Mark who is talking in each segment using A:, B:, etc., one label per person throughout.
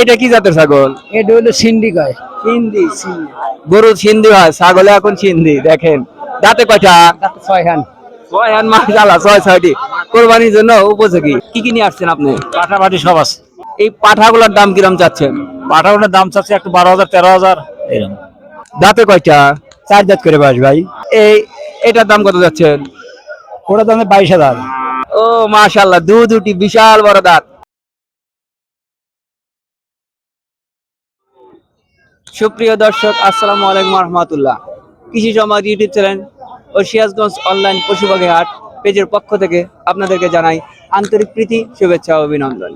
A: এটা কি জাতের ছাগল?
B: এটা হলো সিন্ডি কয়।
A: সিন্ধি গরু সিন্ধি হয় ছাগলে এখন সিন্ধি দেখেন। দাঁতে কয়টা?
B: ছয় খান
A: ছয় হান মাশাআল্লাহ ছয় ছয়টি। কোরবানির জন্য উপযোগী। কি কি নিয়ে আসছেন আপনি?
C: পাটাপাটি সব আছে।
A: এই পাঠাগুলোর দাম কিরম চাচ্ছেন?
C: পাটাগুলোর দাম চাচ্ছে একটু বারো হাজার তেরো হাজার। এরকম।
A: দাঁতে কয়টা?
B: চার জাত করে বাস ভাই।
A: এই এটার দাম কত যাচ্ছেন?
B: ওটা দামে বাইশ হাজার।
A: ও মাশাআল্লাহ দু দুটি বিশাল বড় দাঁত। সুপ্রিয় দর্শক, আসসালামু আলাইকুম রহমতুল্লাহ কৃষি সমাজ ইউটিউব চ্যানেল ও সিরাজগঞ্জ অনলাইন পশুপাখি হাট পেজের পক্ষ থেকে আপনাদেরকে জানাই আন্তরিক প্রীতি, শুভেচ্ছা অভিনন্দন।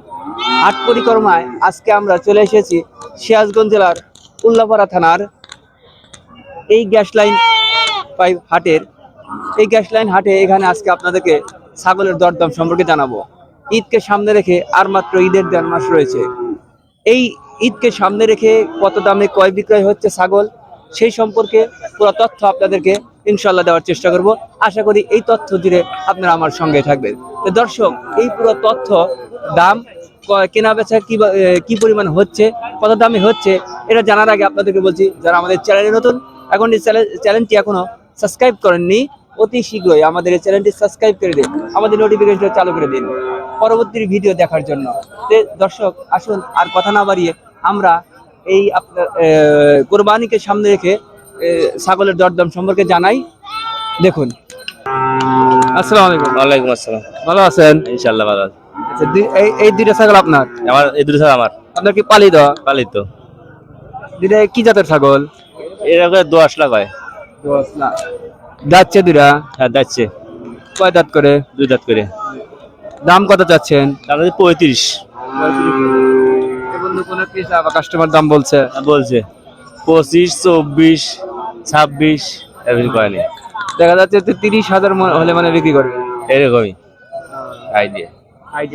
A: হাট পরিক্রমায় আজকে আমরা চলে এসেছি সিরাজগঞ্জ জেলার উল্লাপাড়া থানার এই গ্যাস লাইন পাইপ হাটের। এই গ্যাস লাইন হাটে এখানে আজকে আপনাদেরকে ছাগলের দরদাম সম্পর্কে জানাব। ঈদকে সামনে রেখে আর মাত্র ঈদের দেড় মাস রয়েছে। এই ঈদকে সামনে রেখে কত দামে ক্রয় বিক্রয় হচ্ছে ছাগল, সেই সম্পর্কে পুরো তথ্য আপনাদেরকে ইনশাল্লাহ দেওয়ার চেষ্টা করব। আশা করি এই তথ্য জুড়ে আপনারা আমার সঙ্গে থাকবেন। তো দর্শক, এই পুরো তথ্য, দাম কেনা বেচা কি কি পরিমাণ হচ্ছে, কত দামে হচ্ছে, এটা জানার আগে আপনাদেরকে বলছি, যারা আমাদের চ্যানেলে নতুন, এখন এই চ্যানেল- চ্যানেলটি এখনও সাবস্ক্রাইব করেননি, অতি শীঘ্রই আমাদের এই চ্যানেলটি সাবস্ক্রাইব করে দিন, আমাদের নোটিফিকেশন চালু করে দিন, পরবর্তী ভিডিও দেখার জন্য। দর্শক, আসুন, আর কথা না বাড়িয়ে আমরা এই আপনার কোরবানিকে সামনে রেখে ছাগলের দরদাম সম্পর্কে জানাই। দেখুন। আসসালামু আলাইকুম।
C: ওয়ালাইকুম আসসালাম।
A: ভালো আছেন?
C: ইনশাল্লাহ ভালো আছে।
A: আচ্ছা, এই এই দুইটা ছাগল আপনার?
C: আমার এই দুটো ছাগল আমার।
A: আপনার কি পালিত?
C: পালিত।
A: দুইটা কি জাতের ছাগল?
C: এরকম দশ লাখ হয়
A: যাচ্ছে দুইটা?
C: হ্যাঁ যাচ্ছে
A: কয় দাঁত করে?
C: দুই দাঁত করে।
A: দাম কত চাচ্ছেন?
C: দাম
A: কাস্টমার দাম বলছে।
C: বলছে। পঁচিশ চব্বিশ ছাব্বিশ এরকম করেনি
A: দেখা যাচ্ছে তিরিশ হাজার হলে মানে বিক্রি করবে।
C: এরকমই। আইডিয়া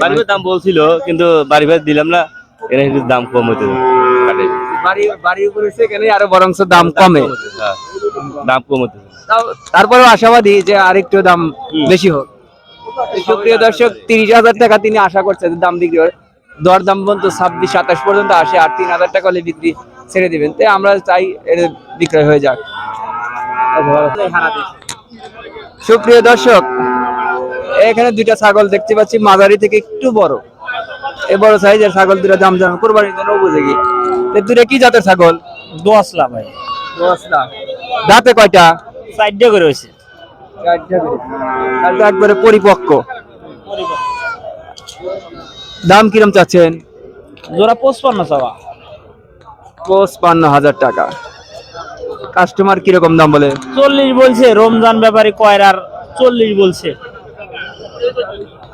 C: বাড়ি দাম বলছিল কিন্তু বাড়ি বাড়ি দিলাম না একটু দাম কম হতে কাটে।
A: বাড়ি উপরে সেখানে আরও দাম কমে।
C: হ্যাঁ, দাম কম হতে
A: তারপরেও আশাবাদী যে আরেকটু দাম বেশি হোক। সুপ্রিয় দর্শক তিরিশ হাজার টাকা তিনি আশা করছে যে দাম বিক্রি হয় দর দাম পর্যন্ত ছাব্বিশ সাতাশ পর্যন্ত আসে আর তিন হাজার টাকা হলে বিক্রি ছেড়ে দিবেন। তাই আমরা চাই এর বিক্রয় হয়ে যাক। সুপ্রিয় দর্শক এখানে দুইটা ছাগল দেখতে পাচ্ছি মাঝারি থেকে একটু বড়। এ বড় সাইজের ছাগল দুটা দাম জানান কোরবানির জন্য উপযোগী। তো দুটা কি জাতের ছাগল?
C: দশ লাখ ভাই
A: দাঁতে কয়টা?
C: চারটে করে হয়েছে।
A: একবারে পরিপক্ক। দাম কিরম চাচ্ছেন?
C: জোড়া পঁচপান্ন চাওয়া।
A: পঁচপান্ন হাজার টাকা। কাস্টমার কীরকম দাম বলে?
C: চল্লিশ বলছে রমজান ব্যাপারে কয়রার চল্লিশ বলছে।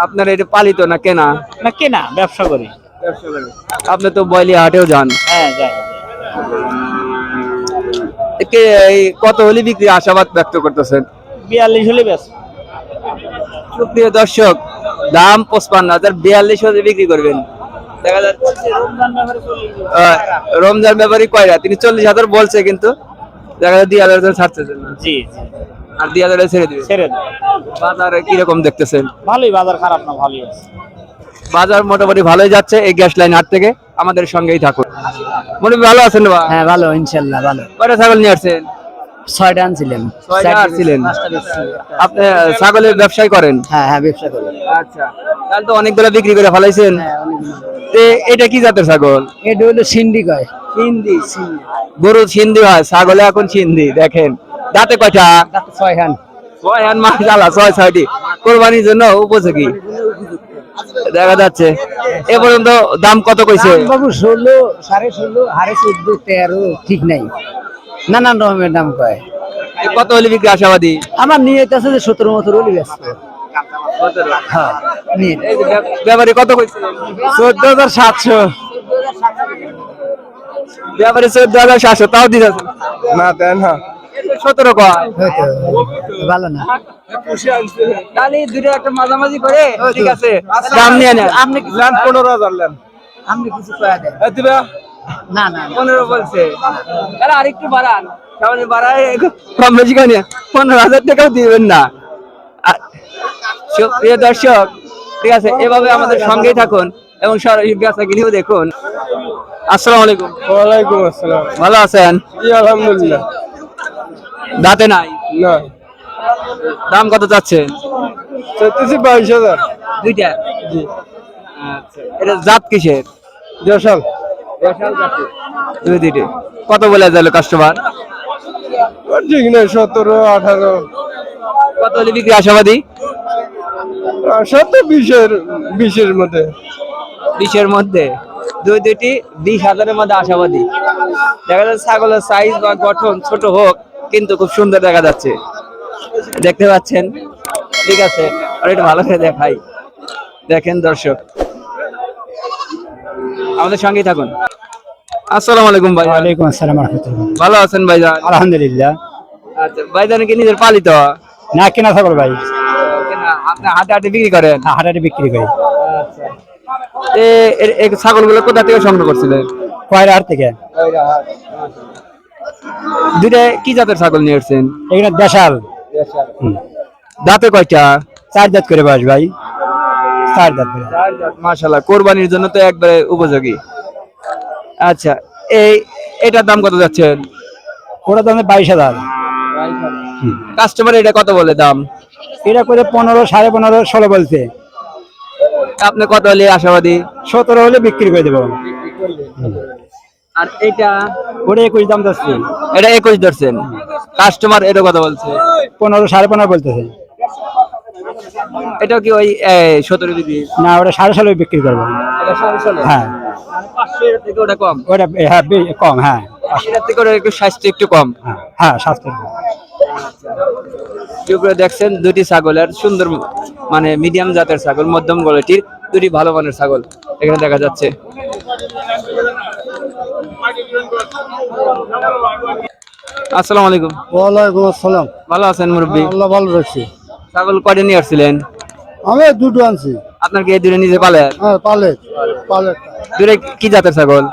A: আপনার এটা পালিত না কেনা?
C: না কেনা ব্যবসা করি।
A: আপনি তো বয়লি হাটেও যান।
C: হ্যাঁ যাই।
A: কত হলে বিক্রি? আশাবাদ ব্যক্ত করতেছেন।
C: বিয়াল্লিশ হলে ব্যাস
A: সুপ্রিয় দর্শক দাম পঁচপান্ন হাজার বিয়াল্লিশ হাজার বিক্রি করবেন। দেখা যাচ্ছে। রমজান ব্যাপারী কয়রা? তিনি চল্লিশ হাজার বলছে কিন্তু দেখা যাচ্ছে দুই হাজার ছাড়ছে না
C: জি জি।
A: আর দুই হাজার ছেড়ে দিবে।
C: ছেড়ে
A: বাজারে কীরকম দেখতেছেন?
C: ভালোই বাজার খারাপ না ভালোই
A: বাজার মোটামুটি ভালোই যাচ্ছে এই গ্যাস লাইন হাট থেকে আমাদের সঙ্গেই থাকুন। মোটামুটি ভালো আছেন বা
B: হ্যাঁ ভালো ইনশাল্লাহ ভালো।
A: কয়টা ছাগল নিয়ে আসছেন?
B: ছয়টা
A: আনছিলেন? আপনি ছাগলের ব্যবসায় করেন?
B: হ্যাঁ হ্যাঁ ব্যবসা করি।
A: আচ্ছা। তাহলে তো অনেকগুলো বিক্রি করে ফেলাইছেন।
B: হ্যাঁ
A: এটা কি জাতের ছাগল?
B: এটা হলো সিন্ডি কয়।
A: সিন্ধি। গরু সিন্ধি হয় ছাগলে এখন সিন্ধি দেখেন। দাঁতে কয়টা?
B: ছয় খান
A: ছয় মাশাআল্লাহ ছয় ছয়টি। কোরবানির জন্য উপযোগী। দেখা যাচ্ছে। এ পর্যন্ত দাম কত কইছে?
B: বাবু ষোলো সাড়ে ষোলো হাড়ে চোদ্দ তেরো ঠিক নাই। নানান রকমের দাম কয়।
A: কত হলে বিক্রি আশাবাদী?
B: আমার নিয়ে আছে যে সতেরো মতো রলি ব্যস্ত হ্যাঁ
A: ব্যাপারী কত
B: চোদ্দ হাজার সাতশো।
A: ব্যাপারী চোদ্দ হাজার সাতশো তাও দিতে
D: না দেন হ্যাঁ।
A: সতেরো কয়।
B: ভালো না।
A: তাহলে দুটো একটা মাঝামাঝি করে ঠিক আছে। দাম নিয়ে নেন।
B: আপনি কিছু
D: দেন পনেরো হাজার দেন
B: আপনি কিছু কয়া দেন। না না।
A: পনেরো বলছে। তাহলে আরেকটু বাড়ান। তাহলে বাড়ায় কম বেশি কেন পনেরো হাজার টাকাও দিবেন না। প্রিয় দর্শক ঠিক আছে এভাবে আমাদের সঙ্গেই থাকুন এবং দেখুন। আসসালামু আলাইকুম।
D: ওয়ালাইকুম আসসালাম।
A: ভালো আছেন?
D: জি আলহামদুলিল্লাহ।
A: দাঁতে নাই?
D: না।
A: দাম কত
D: বাইশ হাজার।
A: দুইটা? আচ্ছা এটা জাত কিসের?
D: দেশাল
A: দুই দুইটি কত বলে যাবে কাস্টমার
D: ঠিক নেই সতেরো আঠারো।
A: কত হলে বিক্রি আশাবাদী?
D: সতেরো বিশের বিশের মধ্যে।
A: বিশের মধ্যে। দুই দুইটি বিশ হাজারের মধ্যে আশাবাদী। দেখা যাচ্ছে ছাগলের সাইজ বা গঠন ছোট হোক কিন্তু খুব সুন্দর দেখা যাচ্ছে। দেখতে পাচ্ছেন? ঠিক আছে। আর একটু ভালো করে দেখাই। দেখেন দর্শক আমাদের সঙ্গেই থাকুন। আসসালামু আলাইকুম ভাই।
B: ওয়ালাইকুম আসসালাম রহমতুল্লাহ।
A: ভালো আছেন ভাইজান?
B: আলহামদুলিল্লাহ।
A: আচ্ছা ভাইজান কি নিজের পালিত।
B: না কেনা ছাগল ভাই।
A: আপনি হাটে হাটে বিক্রি করেন?
B: হাটাটি বিক্রি করি।
A: এ- এই ছাগলগুলো কোথা থেকে সংগ্রহ করছিলেন?
B: কয়রা হাট থেকে।
A: দুইটা কি জাতের ছাগল নিয়ে এসছেন
B: এখানে দেশাল।
A: দাঁতে কয়টা?
B: চার জাত করে বাস ভাই। চার
A: মাশাল্লাহ কোরবানির জন্য তো একবারে উপযোগী। আচ্ছা এই এটার দাম কত যাচ্ছেন
B: ওরা দামে বাইশ হাজার।
A: কাস্টমার এটা কত বলে দাম?
B: এটা করে পনেরো সাড়ে পনেরো ষোলো বলছে।
A: আপনি কত হলে আশাবাদী?
B: সতেরো হলে বিক্রি করে দেবো।
A: আর এটা?
B: ওটা একুশ দাম যাচ্ছে।
A: এটা একুশ ধরছেন। কাস্টমার এটা কথা বলছে?
B: পনেরো সাড়ে পনেরো বলতেছে।
A: এটা কি ওই সতেরো বিক্রি
B: না ওটা সাড়ে ষোলো বিক্রি করব। হ্যাঁ।
A: থেকে ওটা কম?
B: ওটা হ্যাঁ কম হ্যাঁ।
A: থেকে ওটা একটু স্বাস্থ্য একটু কম।
B: হ্যাঁ হ্যাঁ স্বাস্থ্য
A: উপরে দেখছেন দুটি ছাগলের সুন্দর মানে মিডিয়াম জাতের ছাগল মধ্যম কোয়ালিটির দুটি ভালো মানের ছাগল এখানে দেখা যাচ্ছে। আসসালামু আলাইকুম।
B: ওয়ালাইকুম আসসালাম।
A: ভালো আছেন মুরব্বী?
B: আল্লাহ ভালো রাখছি।
A: ছাগল কয়টা নিয়ে আসছিলেন?
B: আমি দুটো আনছি।
A: আপনার কি এই দুটো নিজে পালে?
B: হ্যাঁ পালে। পালে।
A: দুটো কি জাতের ছাগল?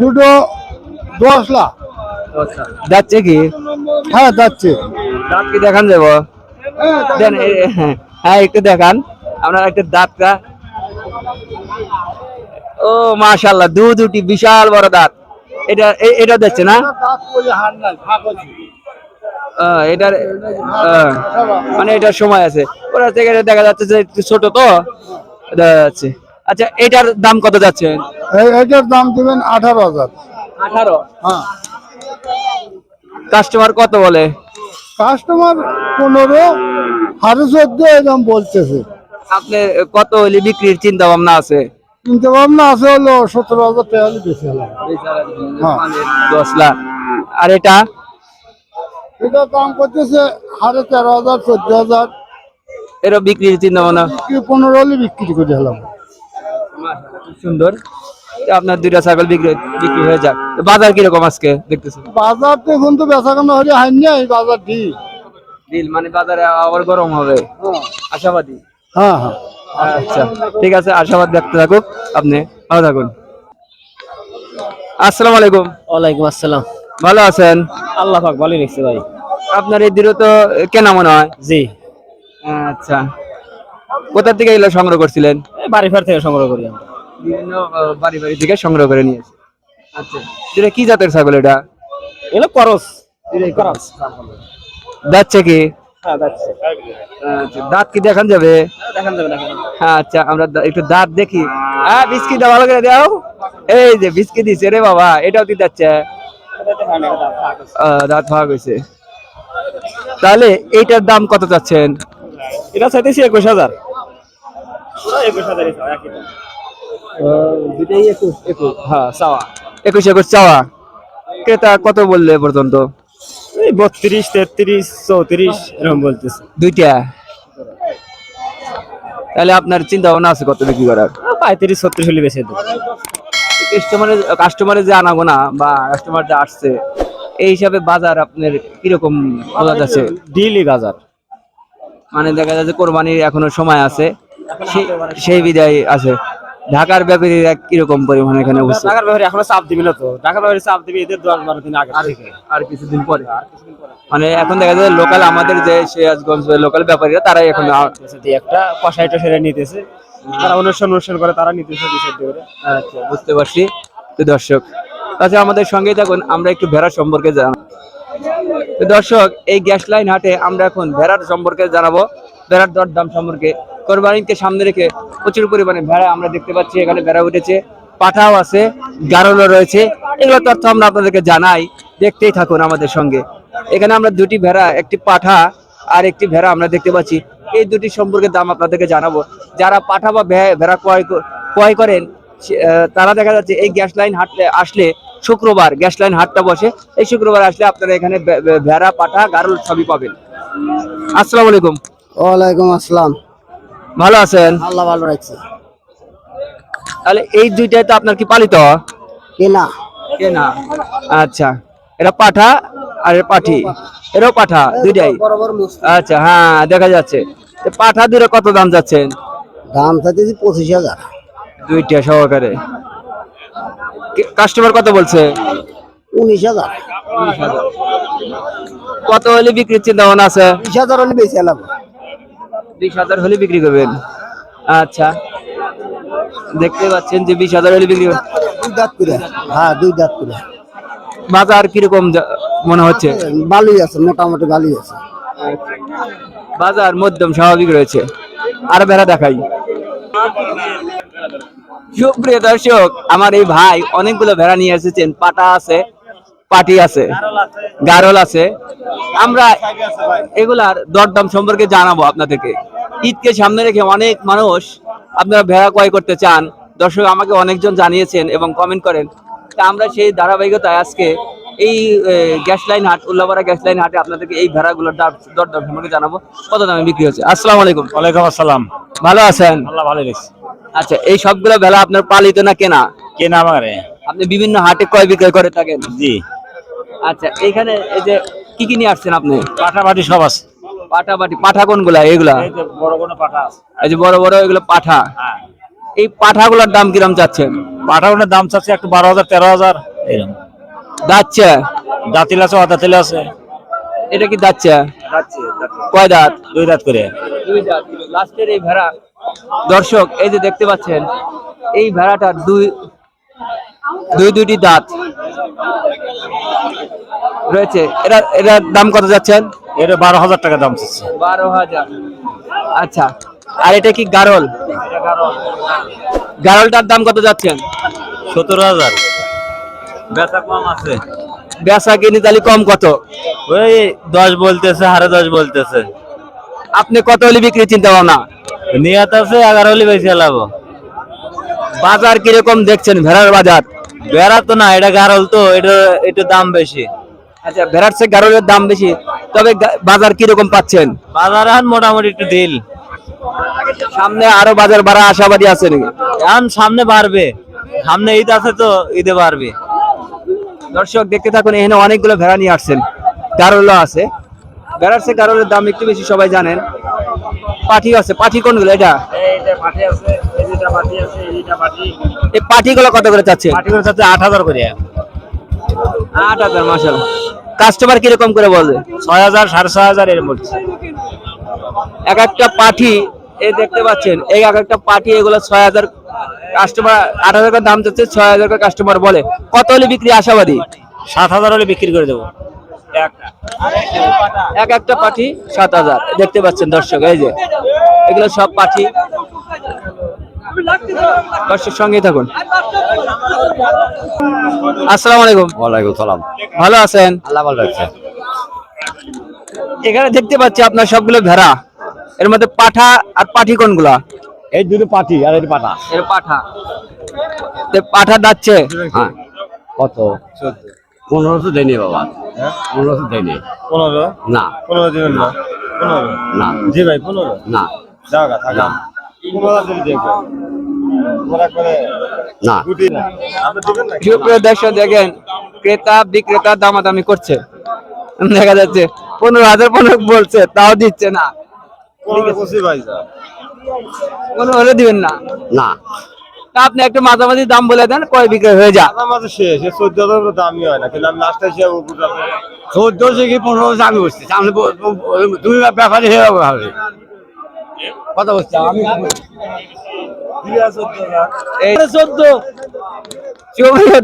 B: দুটো দশ লাখ
A: যাচ্ছে কি?
B: হ্যাঁ যাচ্ছে।
A: দাঁত কি দেখান যাব? হ্যাঁ, হ্যাঁ একটু দেখান। আপনার একটা দাঁতটা। ও মাশাল্লাহ দু দুটি বিশাল বড় দাঁত। এটা এটা দেখছে না? এটার মানে এটার সময় আছে। ওরা থেকে দেখা যাচ্ছে যে একটু ছোট তো দেখা যাচ্ছে। আচ্ছা এটার দাম কত যাচ্ছে?
B: এটার দাম দিবেন আঠারো হাজার।
A: আঠারো?
B: হ্যাঁ।
A: কাস্টমার কত বলে?
B: কাস্টমার পনেরো সাড়ে চোদ্দ এরকম বলতেছে।
A: আপনি কত হলে বিক্রির চিন্তা ভাবনা আছে?
B: চিন্তা ভাবনা আছে হলো সতেরো হাজার টাকা হলে। বেশি হলো হ্যাঁ।
A: দশ লাখ। আর এটা?
B: এটার দাম করতেছে সাড়ে তেরো হাজার চোদ্দ হাজার।
A: এরও বিক্রির চিন্তা ভাবনা
B: বিক্রি পনেরো হলে বিক্রি করে হলাম
A: সুন্দর। আপনার দুইটা ছাগল বিক্রি বিক্রি হয়ে যাক। বাজার কীরকম আজকে দেখতেছেন?
B: বাজার তো এখন তো বেচা কেনা হলে হয়নি এই বাজার ঠিক
A: দিল মানে বাজারে আবার গরম হবে। আশাবাদী?
B: হ্যাঁ হ্যাঁ।
A: আচ্ছা ঠিক আছে আশাবাদ দেখতে থাকুক। আপনি ভালো থাকুন। আসসালামু আলাইকুম।
E: ওয়ালাইকুম আসসালাম।
A: ভালো আছেন?
E: আল্লাহ পাক ভালোই রেখেছে ভাই।
A: আপনার এই দৃঢ় তো কেনা মনে হয়?
E: জি।
A: আচ্ছা। কোথা থেকে এগুলো সংগ্রহ করছিলেন?
E: বাড়ি থেকে সংগ্রহ করি
A: বিভিন্ন বাড়ি বাড়ি থেকে সংগ্রহ করে নিয়েছে। আচ্ছা। এটা কি জাতের ছাগল এটা?
E: এগুলো করস।
A: যাচ্ছে কি?
E: হ্যাঁ
A: আচ্ছা, দাঁত কি দেখান যাবে? হ্যাঁ, আচ্ছা আমরা একটু দাঁত দেখি। হ্যাঁ। বিস্কিট ভালো করে দাও। এই যে বিস্কিট দিছে রে বাবা এটাও কি যাচ্ছে দাঁত ভাগ হয়েছে তাহলে এইটার দাম কত চাচ্ছেন?
E: এটা চাইতেছি একুশ হাজার। একুশ।
A: দুটাই একুশ একুশ। হ্যাঁ চাওয়া। ক্রেতা কত বললে পর্যন্ত?
E: এই বত্রিশ তেত্রিশ চৌত্রিশ এরকম বলতেছে।
A: দুইটা। তাহলে আপনার চিন্তা ভাবনা আছে কত বিক্রি করার?
E: পঁয়ত্রিশ ছত্রিশ হলে বেশি দেবো।
A: কাস্টমারের কাস্টমারের যে আনাগোনা বা কাস্টমার যে আসছে এই হিসাবে বাজার আপনার কীরকম বোঝা যাচ্ছে?
E: ডিলি বাজার।
A: মানে দেখা যাচ্ছে কোরবানির এখনও সময় আছে সেই- বিদায় আছে। ঢাকার ব্যাপারীরা কীরকম পরিমাণ এখানে উপস্থিত?
E: ঢাকার ব্যাপারে এখনও চাপ দিবি না তো। ঢাকার ব্যাপারে চাপ দিবি এদের দশ বারো দিন আগে
A: আর কিছুদিন পরে। মানে এখন দেখা যায় লোকাল আমাদের যে সিরাজগঞ্জ লোকাল ব্যাপারীরা তারাই এখন
E: একটা কষাই টসাই নিতেছে। তারা অনুষ্ঠান অনুষ্ঠান করে, তারা করে।
A: আচ্ছা বুঝতে পারছি। তো দর্শক আচ্ছা আমাদের সঙ্গেই থাকুন, আমরা একটু ভেড়া সম্পর্কে জানাব দর্শক, এই গ্যাস লাইন হাটে আমরা এখন ভেড়ার সম্পর্কে জানাব। ভেড়ার দরদাম সম্পর্কে। কোরবানিকে সামনে রেখে প্রচুর পরিমাণে ভেড়া আমরা দেখতে পাচ্ছি, এখানে ভেড়া উঠেছে। পাঠাও আছে গারলও রয়েছে। এগুলো তথ্য আমরা আপনাদেরকে জানাই। দেখতেই থাকুন আমাদের সঙ্গে। এখানে আমরা দুটি ভেড়া, একটি পাঠা আর একটি ভেড়া আমরা দেখতে পাচ্ছি। এই দুটি সম্পর্কে দাম আপনাদেরকে জানাব। যারা পাঠা বা ভেড়া ক্রয় ক্রয় করেন তারা দেখা যাচ্ছে এই গ্যাস লাইন হাটলে আসলে শুক্রবার গ্যাস লাইন হাটটা বসে। এই শুক্রবার আসলে আপনারা এখানে ভেড়া পাঠা গারুল সবই পাবেন। আসসালামু আলাইকুম।
B: ওয়ালাইকুম আসসালাম।
A: ভালো আছেন?
B: আল্লাহ ভালো রাখছে।
A: তাহলে এই দুইটাই তো আপনার কি পালিত?
B: কেনা।
A: কেনা। আচ্ছা। এটা পাঠা আর পাঠি। এটাও পাঠা দুইটাই।
B: বড় মুসলিম।
A: আচ্ছা হ্যাঁ দেখা যাচ্ছে। পাঠা দুটো কত দাম যাচ্ছেন
B: দাম চাইতেছি পঁচিশ হাজার।
A: দুইটা সহকারে। কাস্টমার কত বলছে?
B: উনিশ হাজার।
A: কত হলে বিক্রির চিন্তা ভাবনা আছে?
B: বিশ হাজার হলে বেশি এলাম
A: বিশ হাজার হলে বিক্রি করবেন। আচ্ছা। দেখতে পাচ্ছেন যে বিশ হাজার হলে বিক্রি করবেন।
B: দুই দাঁত করে। হ্যাঁ দুই দাঁত করে।
A: বাজার কীরকম মনে হচ্ছে?
B: ভালোই আছে মোটামুটি ভালোই আছে।
A: বাজার, মধ্যম, স্বাভাবিক রয়েছে। আর বেড়া দেখাই। সুপ্রিয় দর্শক, আমার এই ভাই অনেকগুলো ভেড়া নিয়ে এসেছেন। পাটা আছে, পাটি আছে, গারল আছে। আমরা এগুলার দরদাম সম্পর্কে জানাব আপনাদেরকে। ঈদকে সামনে রেখে অনেক মানুষ আপনারা ভেড়া ক্রয় করতে চান। দর্শক, আমাকে অনেকজন জানিয়েছেন এবং কমেন্ট করেন। তা আমরা সেই ধারাবাহিকতায় আজকে এই গ্যাস লাইন হাট উল্লাপাড়া গ্যাস লাইন হাটে আপনাদেরকে এই ভেড়াগুলোর দাম দরদাম সম্পর্কে জানাব। কত দামে বিক্রি হচ্ছে? আসসালামু আলাইকুম।
E: ওয়ালাইকুম আসসালাম।
A: ভালো আছেন?
E: আল্লাহ ভালো রেখেছে
A: আচ্ছা এই সবগুলো ভেড়া আপনার পালিত না কেনা?
E: কে নাম আমারে।
A: আপনি বিভিন্ন হাটে ক্রয় বিক্রয় করে থাকেন?
E: জি।
A: আচ্ছা এইখানে এই যে কি কি নিয়ে আসছেন আপনি?
E: পাঠাপাটি সব আছে।
A: পাঠা পাটি পাঠা কোনগুলা এগুলা
E: এই যে বড় কোনো পাঠা আছে।
A: এই যে বড় বড় এগুলো পাঠা।
E: হ্যাঁ।
A: এই পাঠাগুলোর দাম কিরম চাচ্ছেন?
E: পাঠাগুলোর দাম চাচ্ছে একটু বারো হাজার তেরো হাজার এরকম।
A: যাচ্ছে
E: দাঁতিল আছে অদাতিল আছে।
A: এটা কি যাচ্ছে কয় দাঁত?
E: দুই দাঁত করে।
A: দুই দাঁত। লাস্টের এই ভেড়া। দর্শক এই যে দেখতে পাচ্ছেন এই ভেড়াটার দুই দুই দুইটি দাঁত রয়েছে। এটা এটার দাম কত যাচ্ছেন?
E: এটা বারো হাজার টাকা দাম চাচ্ছে।
A: বারো হাজার। আচ্ছা আর এটা কি গারল। গারলটার দাম কত যাচ্ছেন?
E: সতেরো হাজার। বেচা কম আছে।
A: বেচা কিনি তাহলে কম কত?
E: ওই দশ বলতেছে হারে দশ বলতেছে।
A: আপনি কত হলে বিক্রি চিন্তা ভাবনা?
E: নিয়াত আছে এগারো হলে বেশি লাভ।
A: বাজার কীরকম দেখছেন ভেড়ার বাজার?
E: বেড়া তো না এটা গারল তো এটা একটু দাম বেশি।
A: আচ্ছা ভেড়ার চেয়ে গারলের দাম বেশি তবে বাজার কীরকম পাচ্ছেন?
E: বাজার এখন মোটামুটি একটু দিল।
A: সামনে আরও বাজার বাড়া আশাবাদী আছে নাকি?
E: এখন সামনে বাড়বে সামনে ঈদ আছে তো ঈদে বাড়বে।
A: দর্শক দেখতে থাকুন এখানে অনেকগুলো ভেড়া নিয়ে আসছেন। গারলও আছে। ভেড়ার চেয়ে গারলের দাম একটু বেশি সবাই জানেন। পাঠি আছে। পাঠি কোনগুলো এটা? এই পাঠিগুলো কত করে
E: পাটি করে সাথে আট হাজার করে।
A: আট হাজার মাসাল কাস্টমার কীরকম করে বলে
E: ছয় হাজার সাড়ে ছয় হাজার এর মধ্যে
A: এক একটা পাঠি এই দেখতে পাচ্ছেন এই এক একটা পাঠি এগুলো ছয় হাজার কাস্টমার আট হাজার দাম চাচ্ছে ছয় হাজার কাস্টমার বলে। কত হলে বিক্রি? আশাবাদী?
E: সাত হাজার হলে বিক্রি করে দেবো।
A: এক। একটা পাঠি সাত হাজার। দেখতে পাচ্ছেন দর্শক এই যে। এগুলো সব পাঠি। দর্শক সঙ্গেই থাকুন। আসসালামু আলাইকুম।
B: ওয়ালাইকুম সালাম।
A: ভালো আছেন?
B: আল্লাহ ভালো রাখছে
A: এখানে দেখতে পাচ্ছি আপনার সবগুলো ভেড়া। এর মধ্যে পাঠা আর পাঠি কোনগুলা?
B: এই দুটো পাটি আর এই পাটা
A: এর পাঠা। তে পাঠা যাচ্ছে
B: হ্যাঁ। কত? পনেরোশো দেয়নি বাবা। পনেরোশো দেয়নি।
E: পনেরো?
B: না।
E: পনেরো দিবেন না? পনেরো?
B: না।
E: জি ভাই পনেরো?
B: না।
E: জায়গা থাকা। পনেরো দিন দেখব
B: না।
E: আপনি দিবেন না
A: সুপ্রিয় দর্শক দেখেন ক্রেতা বিক্রেতা দামাদামি করছে। দেখা যাচ্ছে পনেরো হাজার পনেরো বলছে তাও দিচ্ছে না।
E: পনেরো
A: কোনো হলে দিবেন না?
B: না।
A: আপনি একটা মাঝামাঝি দাম বলে দেন কয় বিক্রি হয়ে যা
E: আমার শেষ চোদ্দ হাজার দামই হয় না কিন্তু আমি লাস্টে এসে উপর
B: চোদ্দশো কি পনেরোশো আমি বসছি। সামনে তুমি ব্যাপারে হয়ে হবে কথা বলছি আমি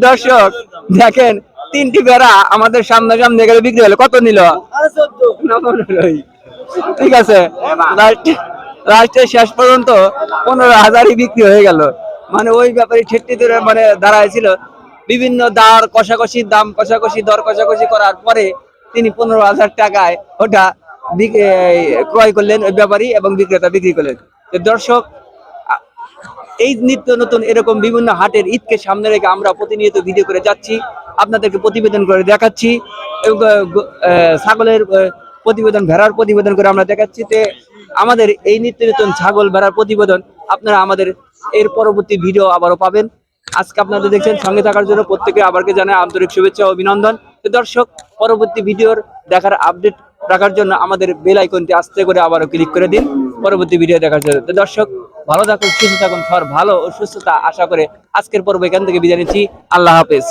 A: দর্শক দেখেন তিনটি বেড়া আমাদের সামনাসামনি গেলে বিক্রি হলো। কত নিল? ঠিক আছে? লাস্ট- শেষ পর্যন্ত পনেরো হাজারই বিক্রি হয়ে গেল। মানে ওই ব্যাপারে ঠেট্টি ধরে মানে দাঁড়াইছিল। বিভিন্ন দার কষাকষি, দাম কষাকষি, দর কষাকষি করার পরে তিনি পনেরো হাজার টাকায় ওটা ক্রয় করলেন ওই ব্যাপারী এবং বিক্রেতা বিক্রি করলেন। দর্শক, এই নিত্য নতুন এরকম বিভিন্ন হাটের ঈদকে সামনে রেখে আমরা প্রতিনিয়ত ভিডিও করে যাচ্ছি, আপনাদেরকে প্রতিবেদন করে দেখাচ্ছি, এবং ছাগলের প্রতিবেদন, ভেড়ার প্রতিবেদন করে আমরা দেখাচ্ছি। তে আমাদের এই নিত্য নতুন ছাগল ভেড়ার প্রতিবেদন আপনারা আমাদের এর পরবর্তী ভিডিও আবারও পাবেন। আজকে আপনাদের দেখছেন সঙ্গে থাকার জন্য প্রত্যেকে আবারকে জানাই আন্তরিক শুভেচ্ছা ও অভিনন্দন। দর্শক, পরবর্তী ভিডিওর দেখার আপডেট রাখার জন্য আমাদের বেল আইকনটি আস্তে করে আবারও ক্লিক করে দিন, পরবর্তী ভিডিও দেখার জন্য। তো দর্শক, ভালো থাকুন, সুস্থ থাকুন, সবার ভালো ও সুস্থতা আশা করে আজকের পর্ব এখান থেকে বিদায় নিচ্ছি। আল্লাহ হাফেজ।